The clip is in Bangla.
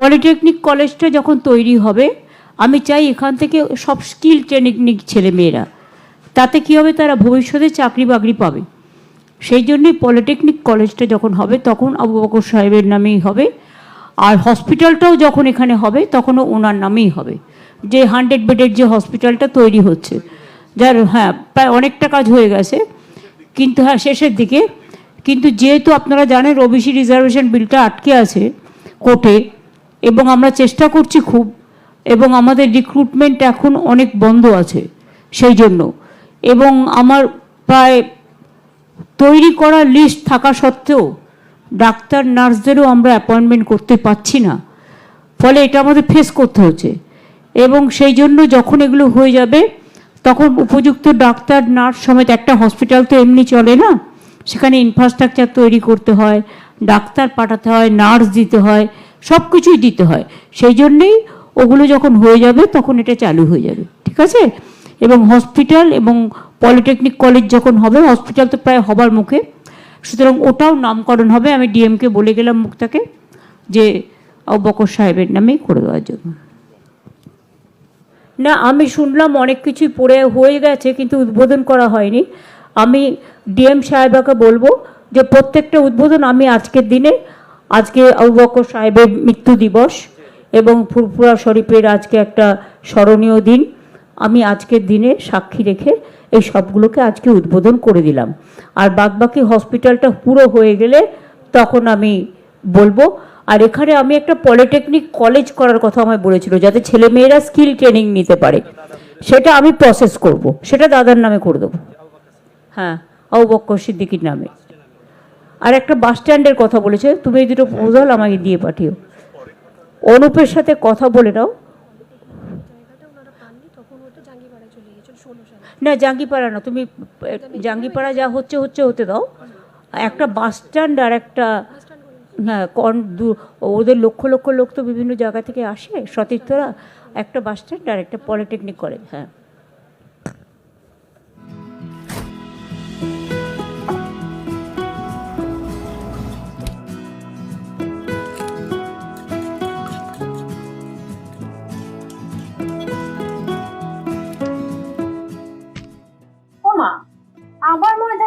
পলিটেকনিক কলেজটা যখন তৈরি হবে, আমি চাই এখান থেকে সব স্কিল ট্রেনিং ছেলে মেয়েরা তাতে কী হবে তারা ভবিষ্যতে চাকরি বাকরি পাবে। সেই জন্যই পলিটেকনিক কলেজটা যখন হবে, তখন আবু বকর সাহেবের নামেই হবে। আর হসপিটালটাও যখন এখানে হবে, তখনও ওনার নামেই হবে। যে হান্ড্রেড বেডের যে হসপিটালটা তৈরি হচ্ছে, যার হ্যাঁ প্রায় অনেকটা কাজ হয়ে গেছে। কিন্তু হ্যাঁ শেষের দিকে। কিন্তু যেহেতু আপনারা জানেন, ওবিসি রিজার্ভেশন বিলটা আটকে আছে কোর্টে এবং আমরা চেষ্টা করছি খুব, এবং আমাদের রিক্রুটমেন্ট এখন অনেক বন্ধ আছে, সেই জন্য। এবং আমার প্রায় তৈরি করা লিস্ট থাকা সত্ত্বেও ডাক্তার, নার্সদেরও আমরা অ্যাপয়েন্টমেন্ট করতে পারছি না। ফলে এটা আমাদের ফেস করতে হচ্ছে। এবং সেই জন্য যখন এগুলো হয়ে যাবে, তখন উপযুক্ত ডাক্তার, নার্স সমেত একটা হসপিটাল তো এমনি চলে না? সেখানে ইনফ্রাস্ট্রাকচার তৈরি করতে হয়, ডাক্তার পাঠাতে হয়, নার্স দিতে হয়। সব কিছুই দিতে হয়। সেই জন্যেই ওগুলো যখন হয়ে যাবে, তখন এটা চালু হয়ে যাবে। ঠিক আছে? এবং হসপিটাল এবং পলিটেকনিক কলেজ যখন হবে, হসপিটাল তো প্রায় হবার মুখে। সুতরাং ওটাও নামকরণ হবে। আমি ডিএমকে বলে গেলাম মুক্তাকে যে বকর সাহেবের নামেই করে দেওয়ার জন্য। না, আমি শুনলাম অনেক কিছুই পড়ে হয়ে গেছে, কিন্তু উদ্বোধন করা হয়নি। আমি ডিএম সাহেবাকে বলব যে, প্রত্যেকটা উদ্বোধন আমি আজকের দিনে আজকে আবু সাহেবের মৃত্যু দিবস এবং ফুরফুরা শরীফের আজকে একটা স্মরণীয় দিন। আমি আজকের দিনে সাক্ষী রেখে এই সবগুলোকে আজকে উদ্বোধন করে দিলাম। আর বাদবাকি হসপিটালটা পুরো হয়ে গেলে তখন আমি বলব, আর এখানে আমি একটা পলিটেকনিক কলেজ করার কথা আমায় বলেছিল, যাতে ছেলেমেয়েরা স্কিল ট্রেনিং নিতে পারে। সেটা আমি প্রসেস করব। সেটা দাদার নামে করে দেবো। হ্যাঁ আবু সিদ্দিকির নামে। আর একটা বাস স্ট্যান্ডের কথা বলেছে, তুমি এই দুটো প্রপোজাল আমাকে দিয়ে পাঠিও। অনুপের সাথে কথা বলে নাও। না, জাঙ্গিপাড়া না, তুমি, জাঙ্গিপাড়া যা হচ্ছে হচ্ছে, হতে দাও। একটা বাস স্ট্যান্ড আর একটা হ্যাঁ ওদের লক্ষ লক্ষ লোক তো বিভিন্ন জায়গা থেকে আসে, সতীর্থরা। একটা বাস স্ট্যান্ড আর একটা পলিটেকনিক কলেজ হ্যাঁ।